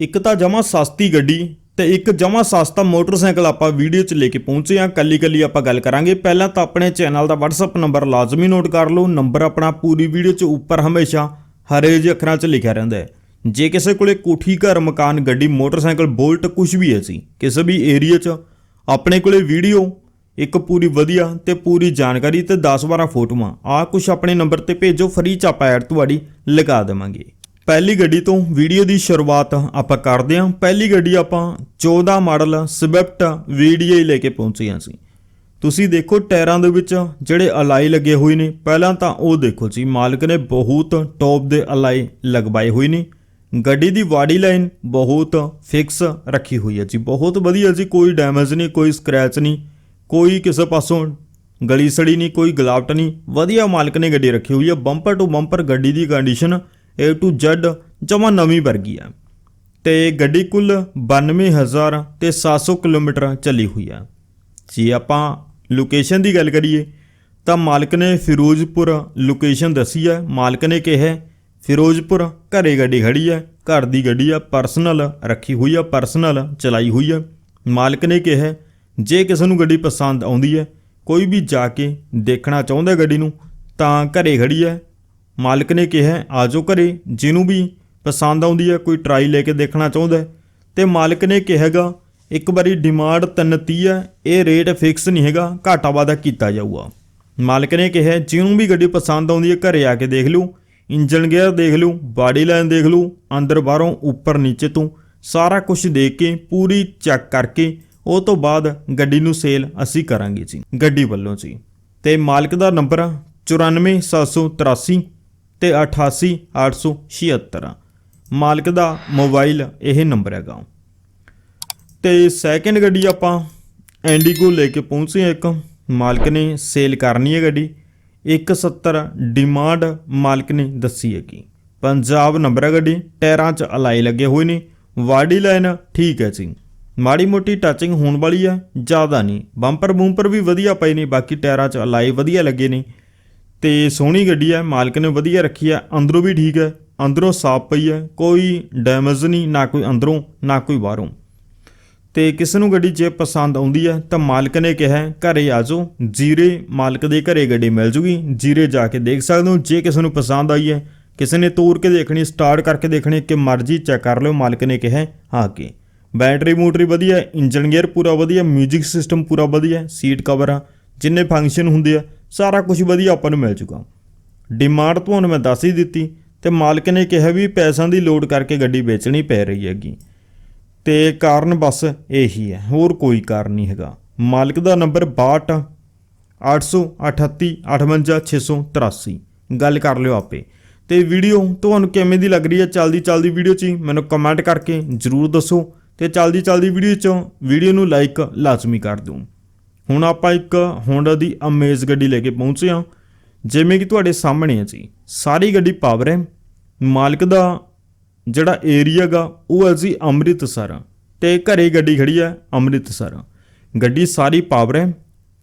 ਇੱਕ ਤਾਂ ਜਮਾ ਸਸਤੀ ਗੱਡੀ ਤੇ ਇੱਕ ਜਮਾ ਸਸਤਾ ਮੋਟਰਸਾਈਕਲ ਆਪਾਂ ਵੀਡੀਓ 'ਚ ਲੈ ਕੇ ਪਹੁੰਚੇ ਹਾਂ। ਕੱਲੀ ਕੱਲੀ ਆਪਾਂ ਗੱਲ ਕਰਾਂਗੇ। ਪਹਿਲਾਂ ਤਾਂ ਆਪਣੇ ਚੈਨਲ ਦਾ WhatsApp ਨੰਬਰ ਲਾਜ਼ਮੀ ਨੋਟ ਕਰ ਲਓ। ਨੰਬਰ ਆਪਣਾ ਪੂਰੀ ਵੀਡੀਓ 'ਚ ਉੱਪਰ ਹਮੇਸ਼ਾ, ਹਰੇ ਜਿਹੇ ਅੱਖਰਾਂ 'ਚ ਲਿਖਿਆ ਰਹਿੰਦਾ ਹੈ। ਜੇ ਕਿਸੇ ਕੋਲੇ ਕੋਠੀ, ਘਰ, ਮਕਾਨ, ਗੱਡੀ, ਮੋਟਰਸਾਈਕਲ, ਬੋਲਟ ਕੁਝ ਵੀ ਹੈ ਸੀ ਕਿਸੇ ਵੀ ਏਰੀਆ 'ਚ, ਆਪਣੇ ਕੋਲੇ ਵੀਡੀਓ, ਇੱਕ ਪੂਰੀ ਵਧੀਆ ਤੇ ਪੂਰੀ ਜਾਣਕਾਰੀ ਤੇ 10-12 ਫੋਟੋਆਂ ਆ ਕੁਝ ਆਪਣੇ ਨੰਬਰ ਤੇ ਭੇਜੋ, ਫ੍ਰੀ ਚ ਆਪਾਂ ਐਡ ਤੁਹਾਡੀ ਲਗਾ ਦੇਵਾਂਗੇ। ਪਹਿਲੀ ਗੱਡੀ ਤੋਂ ਵੀਡੀਓ ਦੀ ਸ਼ੁਰੂਆਤ ਆਪਾਂ ਕਰਦੇ ਹਾਂ। ਪਹਿਲੀ ਗੱਡੀ ਆਪਾਂ 14 ਮਾਡਲ ਸਵਿਫਟ ਵੀਡੀਓ ਲੈ ਕੇ ਪਹੁੰਚੇ ਹਾਂ ਸੀ। ਤੁਸੀਂ ਦੇਖੋ ਟਾਇਰਾਂ ਦੇ ਵਿੱਚ ਜਿਹੜੇ ਅਲਾਈ ਲੱਗੇ ਹੋਏ ਨੇ। ਪਹਿਲਾਂ ਤਾਂ ਉਹ ਦੇਖੋ ਜੀ, ਮਾਲਕ ਨੇ ਬਹੁਤ ਟੌਪ ਦੇ ਅਲਾਈ ਲਗਵਾਏ ਹੋਏ ਨੇ। ਗੱਡੀ ਦੀ ਬਾਡੀ ਲਾਈਨ ਬਹੁਤ ਫਿਕਸ ਰੱਖੀ ਹੋਈ ਹੈ ਜੀ। ਬਹੁਤ ਵਧੀਆ ਜੀ, ਕੋਈ ਡੈਮੇਜ ਨਹੀਂ, ਕੋਈ ਸਕ੍ਰੈਚ ਨਹੀਂ, ਕੋਈ ਕਿਸੇ ਪਾਸੋਂ ਗਲੀ ਸੜੀ ਨਹੀਂ, ਕੋਈ ਗਲਾਵਟ ਨਹੀਂ। ਵਧੀਆ ਮਾਲਕ ਨੇ ਗੱਡੀ ਰੱਖੀ ਹੋਈ ਹੈ। ਬੰਪਰ ਟੂ ਬੰਪਰ ਗੱਡੀ ਦੀ ਕੰਡੀਸ਼ਨ A to Z ਜਮਾ ਨਵੀਂ ਵਰਗੀ ਹੈ। ਤੇ ਗੱਡੀ ਕੁੱਲ 92000 ਤੇ 700 ਕਿਲੋਮੀਟਰ ਚੱਲੀ ਹੋਈ ਹੈ। ਜੇ ਆਪਾਂ ਲੋਕੇਸ਼ਨ ਦੀ ਗੱਲ ਕਰੀਏ, ਤਾਂ ਮਾਲਕ ਨੇ ਫਿਰੋਜ਼ਪੁਰ ਲੋਕੇਸ਼ਨ ਦੱਸੀ ਹੈ। ਮਾਲਕ ਨੇ ਕਿਹਾ, ਫਿਰੋਜ਼ਪੁਰ ਘਰੇ ਗੱਡੀ ਖੜੀ ਹੈ, ਘਰ ਦੀ ਗੱਡੀ ਆ ਪਰਸਨਲ ਰੱਖੀ ਹੋਈ ਆ ਪਰਸਨਲ ਚਲਾਈ ਹੋਈ ਹੈ। ਮਾਲਕ ਨੇ ਕਿਹਾ, ਜੇ ਕਿਸੇ ਨੂੰ ਗੱਡੀ ਪਸੰਦ ਆਉਂਦੀ ਹੈ, ਕੋਈ ਵੀ ਜਾ ਕੇ ਦੇਖਣਾ ਚਾਹੁੰਦਾ ਗੱਡੀ ਨੂੰ, ਤਾਂ ਘਰੇ ਖੜੀ ਹੈ ਮਾਲਕ ਨੇ ਕਿਹਾ ਹੈ, ਆ ਜਾਓ ਘਰੇ ਜਿਹਨੂੰ ਵੀ ਪਸੰਦ ਆਉਂਦੀ ਹੈ ਕੋਈ ਟਰਾਈ ਲੈ ਕੇ ਦੇਖਣਾ ਚਾਹੁੰਦਾ ਹੈ। ਤੇ ਮਾਲਕ ਨੇ ਕਿਹਾਗਾ ਇੱਕ ਵਾਰੀ ਡਿਮਾਂਡ 330 ਹੈ ਇਹ ਰੇਟ ਫਿਕਸ ਨਹੀਂ ਹੈਗਾ ਘਾਟਾ ਵਾਧਾ ਕੀਤਾ ਜਾਊਗਾ। ਮਾਲਕ ਨੇ ਕਿਹਾ ਜਿਹਨੂੰ ਵੀ ਗੱਡੀ ਪਸੰਦ ਆਉਂਦੀ ਹੈ ਘਰੇ ਆ ਕੇ ਦੇਖ ਲਓ ਇੰਜਨ ਗੇਅਰ ਦੇਖ ਲਓ ਬਾਡੀ ਲਾਈਨ ਦੇਖ ਲਓ ਅੰਦਰ ਬਾਹਰੋਂ ਉੱਪਰ ਨੀਚੇ ਤੋਂ ਸਾਰਾ ਕੁਝ ਦੇਖ ਕੇ ਪੂਰੀ ਚੈੱਕ ਕਰਕੇ ਉਹ ਤੋਂ ਬਾਅਦ ਗੱਡੀ ਨੂੰ ਸੇਲ ਅਸੀਂ ਕਰਾਂਗੇ ਜੀ ਗੱਡੀ ਵੱਲੋਂ ਜੀ। ਤੇ ਮਾਲਕ ਦਾ ਨੰਬਰ ਆ 94783 ਤੇ 88876 ਮਾਲਕ ਦਾ ਮੋਬਾਈਲ ਇਹ ਨੰਬਰ ਹੈਗਾ। ਤੇ ਸੈਕਿੰਡ ਗੱਡੀ ਆਪਾਂ ਐਂਡੀਗੋ ਲੈ ਕੇ ਪਹੁੰਚੇ ਇੱਕ। ਮਾਲਕ ਨੇ ਸੇਲ ਕਰਨੀ ਹੈ ਗੱਡੀ। 170 ਡਿਮਾਂਡ ਮਾਲਕ ਨੇ ਦੱਸੀ ਹੈਗੀ ਪੰਜਾਬ ਨੰਬਰ ਹੈ ਗੱਡੀ। ਟਾਇਰਾਂ 'ਚ ਅਲਾਈ ਲੱਗੇ ਹੋਏ ਨੇ। ਵਾਡੀ ਲਾਈਨ ਠੀਕ ਹੈ ਜੀ। ਮਾੜੀ ਮੋਟੀ ਟੱਚਿੰਗ ਹੋਣ ਵਾਲੀ ਹੈ, ਜ਼ਿਆਦਾ ਨਹੀਂ। ਬੰਪਰ ਬੂੰਪਰ ਵੀ ਵਧੀਆ ਪਏ ਨੇ, ਬਾਕੀ ਟਾਇਰਾਂ 'ਚ ਅਲਾਈ ਵਧੀਆ ਲੱਗੇ ਨੇ। ਤੇ ਸੋਹਣੀ ਗੱਡੀ ਹੈ ਮਾਲਕ ਨੇ ਵਧੀਆ ਰੱਖੀ ਹੈ ਅੰਦਰੋਂ ਵੀ ਠੀਕ ਹੈ ਅੰਦਰੋਂ ਸਾਫ਼ ਪਈ ਹੈ ਕੋਈ ਡੈਮੇਜ ਨਹੀਂ ਨਾ ਕੋਈ ਅੰਦਰੋਂ ਨਾ ਕੋਈ ਬਾਹਰੋਂ। ਤੇ ਕਿਸ ਨੂੰ ਗੱਡੀ ਜੇ ਪਸੰਦ ਆਉਂਦੀ ਹੈ ਤਾਂ ਮਾਲਕ ਨੇ ਕਿਹਾ ਹੈ, ਘਰੇ ਆ ਜਾਓ ਜੀਰੇ ਮਾਲਕ ਦੇ ਘਰੇ ਗੱਡੀ ਮਿਲ ਜੂਗੀ ਜੀਰੇ ਜਾ ਕੇ ਦੇਖ ਸਕਦੇ ਹੋ ਜੇ ਕਿਸੇ ਨੂੰ ਪਸੰਦ ਆਈ ਹੈ ਕਿਸੇ ਨੇ ਤੋੜ ਕੇ ਦੇਖਣੀ ਸਟਾਰਟ ਕਰਕੇ ਦੇਖਣੀ ਕਿ ਮਰਜ਼ੀ ਚੈੱਕ ਕਰ ਲਿਓ ਮਾਲਕ ਨੇ ਕਿਹਾ ਹੈ, ਹਾਂ ਕਿ ਬੈਟਰੀ ਮੋਟਰੀ ਵਧੀਆ ਹੈ ਇੰਜਨ ਗੇਅਰ ਪੂਰਾ ਵਧੀਆ ਮਿਊਜ਼ਿਕ ਸਿਸਟਮ ਪੂਰਾ ਵਧੀਆ ਸੀਟ ਕਵਰ ਆ ਜਿੰਨੇ ਫੰਕਸ਼ਨ ਹੁੰਦੇ ਆ ਸਾਰਾ ਕੁਝ ਵਧੀਆ ਆਪਾਂ ਨੂੰ ਮਿਲ ਜੂਗਾ ਡਿਮਾਂਡ ਤੁਹਾਨੂੰ ਮੈਂ ਦੱਸ ਹੀ ਦਿੱਤੀ ਤੇ ਮਾਲਕ ਨੇ ਕਿਹਾ ਵੀ ਪੈਸਿਆਂ ਦੀ ਲੋਡ ਕਰਕੇ ਗੱਡੀ ਵੇਚਣੀ ਪੈ ਰਹੀ ਹੈਗੀ। ਤੇ ਕਾਰਨ ਬਸ ਇਹੀ ਹੈ, ਹੋਰ ਕੋਈ ਕਾਰਨ ਨਹੀਂ ਹੈਗਾ। ਮਾਲਕ ਦਾ ਨੰਬਰ 62 838 58 683 ਗੱਲ ਕਰ ਲਿਓ ਆਪੇ। ਤੇ ਵੀਡੀਓ ਤੁਹਾਨੂੰ ਕਿਵੇਂ ਦੀ ਲੱਗ ਰਹੀ ਹੈ, ਚਲਦੀ ਚਲਦੀ ਵੀਡੀਓ 'ਚ ਹੀ ਮੈਨੂੰ ਕਮੈਂਟ ਕਰਕੇ ਜਰੂਰ ਦੱਸੋ। ਤੇ ਚਲਦੀ ਚਲਦੀ ਵੀਡੀਓ 'ਚੋਂ ਵੀਡੀਓ ਨੂੰ ਲਾਈਕ ਲਾਜ਼ਮੀ ਕਰ ਦਿਓ। ਹੁਣ ਆਪਾਂ ਇੱਕ ਹੋਂਡਾ ਦੀ ਅਮੇਜ਼ ਗੱਡੀ ਲੈ ਕੇ ਪਹੁੰਚੇ ਹਾਂ। ਜਿਵੇਂ ਕਿ ਤੁਹਾਡੇ ਸਾਹਮਣੇ ਹੈ ਜੀ। ਸਾਰੀ ਗੱਡੀ ਪਾਵਰ ਹੈ। ਮਾਲਕ ਦਾ ਜਿਹੜਾ ਏਰੀਆ ਗਾ ਉਹ ਹੈ ਜੀ ਅੰਮ੍ਰਿਤਸਰ। ਤੇ ਘਰੇ ਗੱਡੀ ਖੜੀ ਹੈ ਅੰਮ੍ਰਿਤਸਰ। ਗੱਡੀ ਸਾਰੀ ਪਾਵਰ ਹੈ।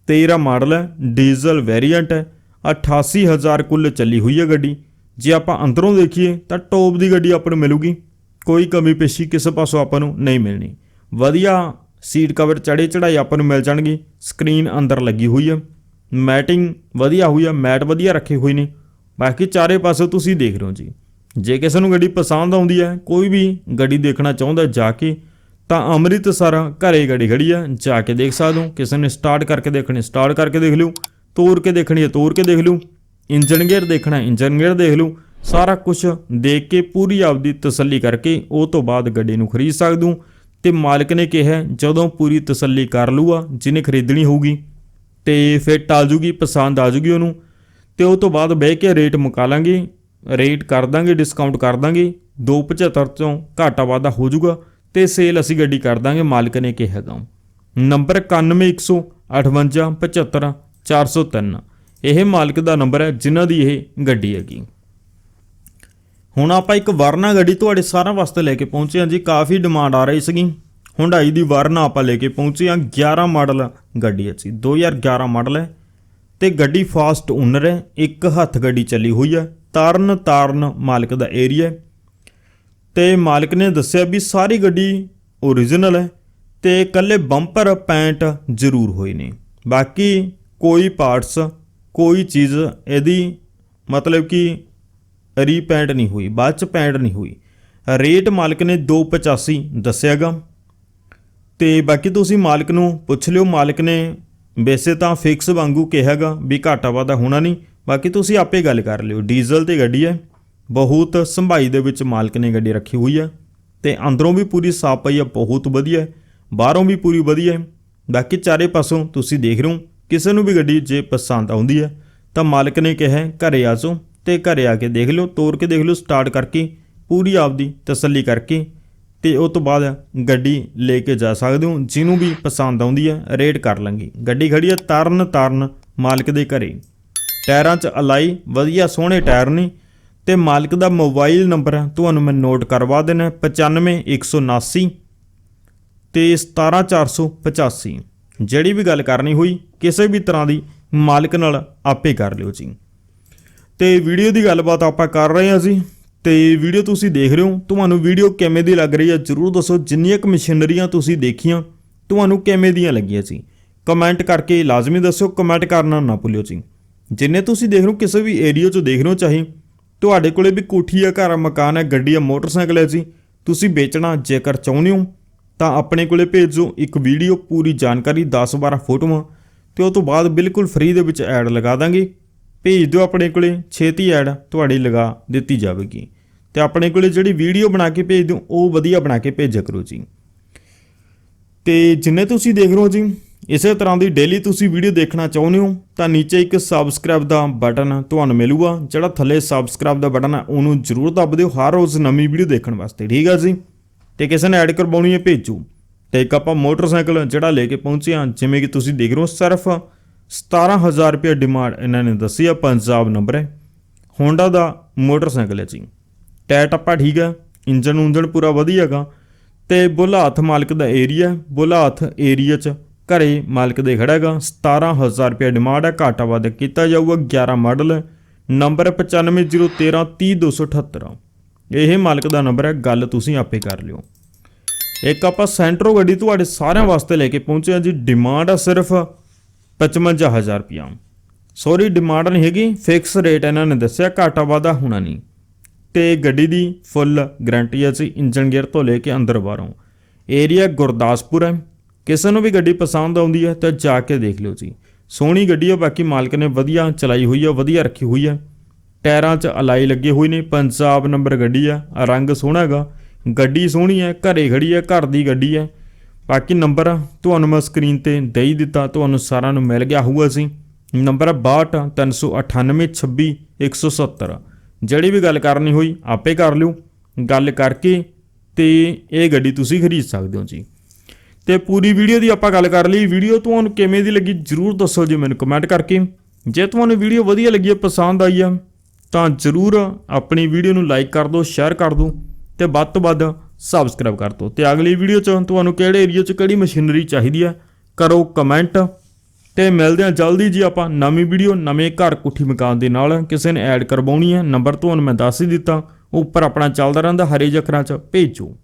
13 ਮਾਡਲ ਹੈ। ਡੀਜ਼ਲ ਵੇਰੀਐਂਟ ਹੈ। 88000 ਕੁੱਲ ਚੱਲੀ ਹੋਈ ਹੈ ਗੱਡੀ। ਜੇ ਆਪਾਂ ਅੰਦਰੋਂ ਦੇਖੀਏ, ਤਾਂ ਟੌਪ ਦੀ ਗੱਡੀ ਆਪਾਂ ਨੂੰ ਮਿਲੂਗੀ। ਕੋਈ ਕਮੀ ਪੇਸ਼ੀ ਕਿਸੇ ਪਾਸੋਂ ਆਪਾਂ ਨੂੰ ਨਹੀਂ ਮਿਲਣੀ। ਵਧੀਆ ਸੀਟ ਕਵਰ ਚੜੇ ਚੜਾਈ ਆਪਾਂ ਨੂੰ ਮਿਲ ਜਾਣਗੇ। ਸਕਰੀਨ ਅੰਦਰ ਲੱਗੀ ਹੋਈ ਆ। ਮੈਟਿੰਗ ਵਧੀਆ ਹੋਈ ਆ। ਮੈਟ ਵਧੀਆ ਰੱਖੇ ਹੋਏ ਨੇ। ਬਾਕੀ ਚਾਰੇ ਪਾਸੇ ਤੁਸੀਂ ਦੇਖ ਰਹੇ ਹੋ ਜੀ। ਜੇ ਕਿਸੇ ਨੂੰ ਗੱਡੀ ਪਸੰਦ ਆਉਂਦੀ ਹੈ ਕੋਈ ਵੀ ਗੱਡੀ ਦੇਖਣਾ ਚਾਹੁੰਦਾ ਜਾ ਕੇ ਤਾਂ ਅੰਮ੍ਰਿਤਸਰ ਘਰੇ ਗੱਡੀ ਖੜੀ ਆ। ਜਾ ਕੇ ਦੇਖ ਸਕਦੇ ਹੋ। ਕਿਸੇ ਨੇ ਸਟਾਰਟ ਕਰਕੇ ਦੇਖਣੀ ਸਟਾਰਟ ਕਰਕੇ ਦੇਖ ਲਿਓ। ਤੋੜ ਕੇ ਦੇਖਣੀ ਹੈ ਤੋੜ ਕੇ ਦੇਖ ਲਿਓ। ਇੰਜਨ ਗੇਅਰ ਦੇਖਣਾ ਹੈ, ਇੰਜਨ ਗੇਅਰ ਦੇਖ ਲਓ। ਸਾਰਾ ਕੁਝ ਦੇਖ ਕੇ ਪੂਰੀ ਆਪਦੀ ਤਸੱਲੀ ਕਰਕੇ ਉਹ ਤੋਂ ਬਾਅਦ ਗੱਡੀ ਨੂੰ ਖਰੀਦ ਸਕਦੇ ਹੋ। ਤੇ ਮਾਲਕ ਨੇ ਕਿਹਾ, ਜਦੋਂ ਪੂਰੀ ਤਸੱਲੀ ਕਰ ਲੂਆ ਜਿਹਨੇ ਖਰੀਦਣੀ ਹੋਊਗੀ। ਤੇ ਫਿੱਟ ਆ ਜੂਗੀ, ਪਸੰਦ ਆ ਜੂਗੀ ਉਹਨੂੰ। ਤੇ ਉਹ ਤੋਂ ਬਾਅਦ ਬਹਿ ਕੇ ਰੇਟ ਮੁਕਾ ਲਾਂਗੇ, ਰੇਟ ਕਰ ਦਾਂਗੇ, ਡਿਸਕਾਊਂਟ ਕਰ ਦਾਂਗੇ। 275 ਤੋਂ ਘਾਟਾ ਵਾਧਾ ਹੋ ਜਾਊਗਾ ਤੇ ਸੇਲ ਅਸੀਂ ਗੱਡੀ ਕਰ ਦਾਂਗੇ, ਮਾਲਕ ਨੇ ਕਿਹਾ ਕਿਹਾਗਾ ਨੰਬਰ 9115 403 ਇਹ ਮਾਲਕ ਦਾ ਨੰਬਰ ਹੈ, ਜਿਨ੍ਹਾਂ ਦੀ ਇਹ ਗੱਡੀ ਹੈਗੀ। ਹੁਣ ਆਪਾਂ ਇੱਕ ਵਰਨਾ ਗੱਡੀ ਤੁਹਾਡੇ ਸਾਰਿਆਂ ਵਾਸਤੇ ਲੈ ਕੇ ਪਹੁੰਚੇ ਹਾਂ ਜੀ, ਕਾਫੀ ਡਿਮਾਂਡ ਆ ਰਹੀ ਸੀਗੀ। ਹੁੰਡਾਈ ਦੀ ਵਰਨਾ ਆਪਾਂ ਲੈ ਕੇ ਪਹੁੰਚੇ ਹਾਂ 11 ਮਾਡਲ ਗੱਡੀ ਹੈ ਜੀ 2011 ਮਾਡਲ ਹੈ ਤੇ ਗੱਡੀ ਫਾਸਟ ਓਨਰ ਹੈ, ਇੱਕ ਹੱਥ ਗੱਡੀ ਚੱਲੀ ਹੋਈ ਹੈ ਤਾਰਨ ਤਾਰਨ ਮਾਲਕ ਦਾ ਏਰੀਆ ਹੈ। ਤੇ ਮਾਲਕ ਨੇ ਦੱਸਿਆ ਵੀ ਸਾਰੀ ਗੱਡੀ ਓਰੀਜਨਲ ਹੈ ਤੇ ਇਕੱਲੇ ਬੰਪਰ ਪੈਂਟ ਜ਼ਰੂਰ ਹੋਏ ਨੇ। ਬਾਕੀ ਕੋਈ ਪਾਰਟਸ ਕੋਈ ਚੀਜ਼ ਇਹਦੀ ਮਤਲਬ ਕਿ ਰੀਪੇਂਟ ਨਹੀਂ ਹੋਈ ਬਾਅਦ ਚ ਪੈਂਟ ਨਹੀਂ ਹੋਈ। ਰੇਟ ਮਾਲਕ ਨੇ 285 ਦੱਸਿਆਗਾ ਤੇ ਬਾਕੀ ਤੁਸੀਂ ਮਾਲਕ ਨੂੰ ਪੁੱਛ ਲਿਓ ਮਾਲਕ ਨੇ ਵੈਸੇ ਤਾਂ ਫਿਕਸ ਵਾਂਗੂ ਕਿਹਾਗਾ ਵੀ ਘਾਟਾ ਵਾਧਾ ਹੋਣਾ ਨਹੀਂ। ਬਾਕੀ ਤੁਸੀਂ ਆਪੇ ਗੱਲ ਕਰ ਲਿਓ ਡੀਜ਼ਲ ਤੇ ਗੱਡੀ ਹੈ ਬਹੁਤ ਸੰਭਾਈ ਦੇ ਵਿੱਚ ਮਾਲਕ ਨੇ ਗੱਡੀ ਰੱਖੀ ਹੋਈ ਹੈ। ਤੇ ਅੰਦਰੋਂ ਵੀ ਪੂਰੀ ਸਾਫ਼ ਪਈ ਹੈ ਬਹੁਤ ਵਧੀਆ ਬਾਹਰੋਂ ਵੀ ਪੂਰੀ ਵਧੀਆ ਬਾਕੀ ਚਾਰੇ ਪਾਸੋਂ ਤੁਸੀਂ ਦੇਖ ਰਹੇ ਹੋ ਕਿਸੇ ਨੂੰ ਵੀ ਗੱਡੀ ਜੇ ਪਸੰਦ ਆਉਂਦੀ ਹੈ ਤਾਂ ਮਾਲਕ ਨੇ ਕਿਹਾ ਹੈ, ਘਰੇ ਆ ਜਾਓ। ਤੇ ਘਰੇ ਆ ਕੇ ਦੇਖ ਲਿਓ ਤੋੜ ਕੇ ਦੇਖ ਲਿਓ ਸਟਾਰਟ ਕਰਕੇ, ਪੂਰੀ ਆਪਦੀ ਤਸੱਲੀ ਕਰਕੇ ਤੇ ਉਸ ਤੋਂ ਬਾਅਦ ਗੱਡੀ ਲੈ ਕੇ ਜਾ ਸਕਦੇ ਹੋ, ਜਿਹਨੂੰ ਵੀ ਪਸੰਦ ਆਉਂਦੀ ਹੈ, ਰੇਟ ਕਰ ਲਾਂਗੇ। ਗੱਡੀ ਖੜੀ ਹੈ ਤਰਨ ਤਾਰਨ ਮਾਲਕ ਦੇ ਘਰੇ। ਟਾਇਰਾਂ 'ਚ ਅਲਾਈ, ਵਧੀਆ ਸੋਹਣੇ ਟਾਇਰ ਨੇ ਤੇ ਮਾਲਕ ਦਾ ਮੋਬਾਈਲ ਨੰਬਰ ਤੁਹਾਨੂੰ ਮੈਂ ਨੋਟ ਕਰਵਾ ਦੇਣਾ 95179 ਤੇ 17485 ਜਿਹੜੀ ਵੀ ਗੱਲ ਕਰਨੀ ਹੋਈ, ਕਿਸੇ ਵੀ ਤਰ੍ਹਾਂ ਦੀ ਮਾਲਕ ਨਾਲ ਆਪੇ ਕਰ ਲਿਓ ਜੀ। ਤੇ ਵੀਡੀਓ ਦੀ ਗੱਲਬਾਤ ਆਪਾਂ ਕਰ ਰਹੇ ਹਾਂ ਜੀ ਤੇ ਵੀਡੀਓ ਤੁਸੀਂ ਦੇਖ ਰਹੇ ਹੋ। ਤੁਹਾਨੂੰ ਵੀਡੀਓ ਕਿਵੇਂ ਦੀ ਲੱਗ ਰਹੀ ਹੈ ਜਰੂਰ ਦੱਸੋ। ਜਿੰਨੀਆਂ ਕੁ ਮਸ਼ੀਨਰੀਆਂ ਤੁਸੀਂ ਦੇਖੀਆਂ, ਤੁਹਾਨੂੰ ਕਿਵੇਂ ਦੀਆਂ ਲੱਗੀਆਂ ਸੀ? ਕਮੈਂਟ ਕਰਕੇ ਲਾਜ਼ਮੀ ਦੱਸਿਓ ਕਮੈਂਟ ਕਰਨਾ ਨਾ ਭੁੱਲਿਓ ਜੀ। ਜਿੰਨੇ ਤੁਸੀਂ ਦੇਖ ਰਹੇ ਹੋ, ਕਿਸੇ ਵੀ ਏਰੀਆ 'ਚ ਦੇਖ ਰਹੇ ਹੋ ਚਾਹੇ, ਤੁਹਾਡੇ ਕੋਲੇ ਵੀ ਕੋਠੀ ਆ, ਘਰ ਆ, ਮਕਾਨ ਹੈ ਗੱਡੀ ਆ, ਮੋਟਰਸਾਈਕਲ ਹੈ ਜੀ। ਤੁਸੀਂ ਵੇਚਣਾ ਜੇਕਰ ਚਾਹੁੰਦੇ ਹੋ, ਤਾਂ ਆਪਣੇ ਕੋਲੇ ਭੇਜੋ। ਇੱਕ ਵੀਡੀਓ ਪੂਰੀ ਜਾਣਕਾਰੀ 10-12 ਫੋਟੋਆਂ, ਤੇ ਉਹ ਤੋਂ ਬਾਅਦ ਬਿਲਕੁਲ ਫ੍ਰੀ ਦੇ ਵਿੱਚ ਐਡ ਲਗਾ ਦਾਂਗੇ। ਭੇਜ ਦਿਓ ਆਪਣੇ ਕੋਲੇ, ਛੇਤੀ ਐਡ ਤੁਹਾਡੀ ਲਗਾ ਦਿੱਤੀ ਜਾਵੇਗੀ। ਤੇ ਆਪਣੇ ਕੋਲੇ ਜਿਹੜੀ ਵੀਡੀਓ ਬਣਾ ਕੇ ਭੇਜ ਦਿਓ, ਉਹ ਵਧੀਆ ਬਣਾ ਕੇ ਭੇਜਿਆ ਕਰੋ ਜੀ। ਤੇ ਜਿੰਨੇ ਤੁਸੀਂ ਦੇਖ ਰਹੇ ਹੋ ਜੀ, ਇਸੇ ਤਰ੍ਹਾਂ ਦੀ ਡੇਲੀ ਤੁਸੀਂ ਵੀਡੀਓ ਦੇਖਣਾ ਚਾਹੁੰਦੇ ਹੋ, ਤਾਂ ਨੀਚੇ ਇੱਕ ਸਬਸਕ੍ਰਾਈਬ ਦਾ ਬਟਨ ਤੁਹਾਨੂੰ ਮਿਲੂਗਾ, ਜਿਹੜਾ ਥੱਲੇ ਸਬਸਕ੍ਰਾਈਬ ਦਾ ਬਟਨ ਹੈ, ਉਹਨੂੰ ਜ਼ਰੂਰ ਦਬ ਦਿਓ ਹਰ ਰੋਜ਼ ਨਵੀਂ ਵੀਡੀਓ ਦੇਖਣ ਵਾਸਤੇ, ਠੀਕ ਹੈ ਜੀ? ਤੇ ਕਿਸੇ ਨੇ ਐਡ ਕਰਵਾਉਣੀ ਹੈ, ਭੇਜੋ। ਤੇ ਇੱਕ ਆਪਾਂ ਮੋਟਰਸਾਈਕਲ ਜਿਹੜਾ ਲੈ ਕੇ ਪਹੁੰਚੇ ਹਾਂ, ਜਿਵੇਂ ਕਿ ਤੁਸੀਂ ਦੇਖ ਰਹੇ ਹੋ, ਸਿਰਫ 17000 ਰੁਪਏ ਡਿਮਾਂਡ ਇਹਨਾਂ ਨੇ ਦੱਸੀ ਆ ਪੰਜਾਬ ਨੰਬਰ ਹੈ। ਹੋਂਡਾ ਦਾ ਮੋਟਰਸਾਈਕਲ ਹੈ ਜੀ। ਟਾਇਰ ਟੱਪਾ ਠੀਕ ਹੈ ਇੰਜਨ ਉਂਜਨ ਪੂਰਾ ਵਧੀਆ ਹੈਗਾ ਤੇ ਬੁਲਾਥ ਮਾਲਕ ਦਾ ਏਰੀਆ ਬੁਲਾਥ ਏਰੀਆ ਚ ਘਰੇ ਮਾਲਕ ਦੇ ਖੜਾ ਹੈਗਾ। 17000 ਰੁਪਏ ਡਿਮਾਂਡ ਹੈ, ਘਾਟਾ ਵਾਧਾ ਕੀਤਾ ਜਾਊਗਾ 11 ਮਾਡਲ ਹੈ। ਨੰਬਰ 9503030278 ਇਹ ਮਾਲਕ ਦਾ ਨੰਬਰ ਹੈ, ਗੱਲ ਤੁਸੀਂ ਆਪੇ ਕਰ ਲਿਓ। ਇੱਕ ਆਪਾਂ ਸੈਂਟਰੋ ਗੱਡੀ ਤੁਹਾਡੇ ਸਾਰਿਆਂ ਵਾਸਤੇ ਲੈ ਕੇ ਪਹੁੰਚੇ ਹਾਂ ਜੀ। ਡਿਮਾਂਡ ਆ ਸਿਰਫ 55000 ਰੁਪਇਆ ਸੌਰੀ ਡਿਮਾਂਡ ਨਹੀਂ ਹੈਗੀ। ਫਿਕਸ ਰੇਟ ਇਹਨਾਂ ਨੇ ਦੱਸਿਆ, ਘਾਟਾ ਵਾਧਾ ਹੋਣਾ ਨਹੀਂ। ਤੇ ਗੱਡੀ ਦੀ ਫੁੱਲ ਗਾਰੰਟੀ ਹੈ ਜੀ ਇੰਜਨ ਗੇਅਰ ਤੋਂ ਲੈ ਕੇ ਅੰਦਰ ਬਾਹਰੋਂ। ਏਰੀਆ ਗੁਰਦਾਸਪੁਰ ਹੈ। ਕਿਸੇ ਨੂੰ ਵੀ ਗੱਡੀ ਪਸੰਦ ਆਉਂਦੀ ਹੈ ਤਾਂ ਜਾ ਕੇ ਦੇਖ ਲਿਓ ਜੀ। ਸੋਹਣੀ ਗੱਡੀ ਹੈ, ਬਾਕੀ ਮਾਲਕ ਨੇ ਵਧੀਆ ਚਲਾਈ ਹੋਈ ਹੈ, ਵਧੀਆ ਰੱਖੀ ਹੋਈ ਹੈ। ਟਾਇਰਾਂ 'ਚ ਅਲਾਈ ਲੱਗੇ ਹੋਏ ਨੇ ਪੰਜਾਬ ਨੰਬਰ ਗੱਡੀ ਆ ਰੰਗ ਸੋਹਣਾ ਹੈਗਾ। ਗੱਡੀ ਸੋਹਣੀ ਹੈ, ਘਰੇ ਖੜੀ ਹੈ, ਘਰ ਦੀ ਗੱਡੀ ਹੈ। ਬਾਕੀ ਨੰਬਰ ਤੁਹਾਨੂੰ ਮੈਂ ਸਕਰੀਨ ਤੇ ਦੇ ਹੀ ਦਿੱਤਾ, ਤੁਹਾਨੂੰ ਸਾਰਿਆਂ ਨੂੰ ਮਿਲ ਗਿਆ ਹੋਊਗਾ ਸੀ ਨੰਬਰ 62 398 26 170 ਜਿਹੜੀ ਵੀ ਗੱਲ ਕਰਨੀ ਹੋਈ, ਆਪੇ ਕਰ ਲਿਓ। ਗੱਲ ਕਰਕੇ ਤੇ ਇਹ ਗੱਡੀ ਤੁਸੀਂ ਖਰੀਦ ਸਕਦੇ ਹੋ ਜੀ। ਤੇ ਪੂਰੀ ਵੀਡੀਓ ਦੀ ਆਪਾਂ ਗੱਲ ਕਰ ਲਈ। ਵੀਡੀਓ ਤੁਹਾਨੂੰ ਕਿਵੇਂ ਦੀ ਲੱਗੀ, ਜਰੂਰ ਦੱਸੋ ਜੀ ਮੈਨੂੰ ਕਮੈਂਟ ਕਰਕੇ। ਜੇ ਤੁਹਾਨੂੰ ਵੀਡੀਓ ਵਧੀਆ ਲੱਗੀ ਹੈ ਪਸੰਦ ਆਈ ਆ, ਤਾਂ ਜਰੂਰ ਆਪਣੀ ਵੀਡੀਓ ਨੂੰ ਲਾਈਕ ਕਰ ਦਿਓ ਸ਼ੇਅਰ ਕਰ ਦਿਓ। ਤੇ ਵੱਧ ਤੋਂ ਵੱਧ ਸਬਸਕ੍ਰਾਈਬ ਕਰ ਦਿਓ। ਤੇ ਅਗਲੀ ਵੀਡੀਓ 'ਚ ਤੁਹਾਨੂੰ ਕਿਹੜੇ ਏਰੀਆ 'ਚ ਕਿਹੜੀ ਮਸ਼ੀਨਰੀ ਚਾਹੀਦੀ ਹੈ, ਕਰੋ ਕਮੈਂਟ ਤੇ ਮਿਲਦੇ ਹਾਂ ਜਲਦੀ ਜੀ ਆਪਾਂ ਨਵੀਂ ਵੀਡੀਓ ਨਵੇਂ ਘਰ ਕੁੱਠੀ ਮਕਾਨ ਦੇ ਨਾਲ। ਕਿਸੇ ਨੇ ਐਡ ਕਰਵਾਉਣੀ ਹੈ ਨੰਬਰ ਤੁਹਾਨੂੰ ਮੈਂ ਦੱਸ ਹੀ ਦਿੱਤਾ। ਉੱਪਰ ਆਪਣਾ ਚੱਲਦਾ ਰਹਿੰਦਾ, ਹਰੇ ਜਖਰਾਂ 'ਚ ਭੇਜੋ।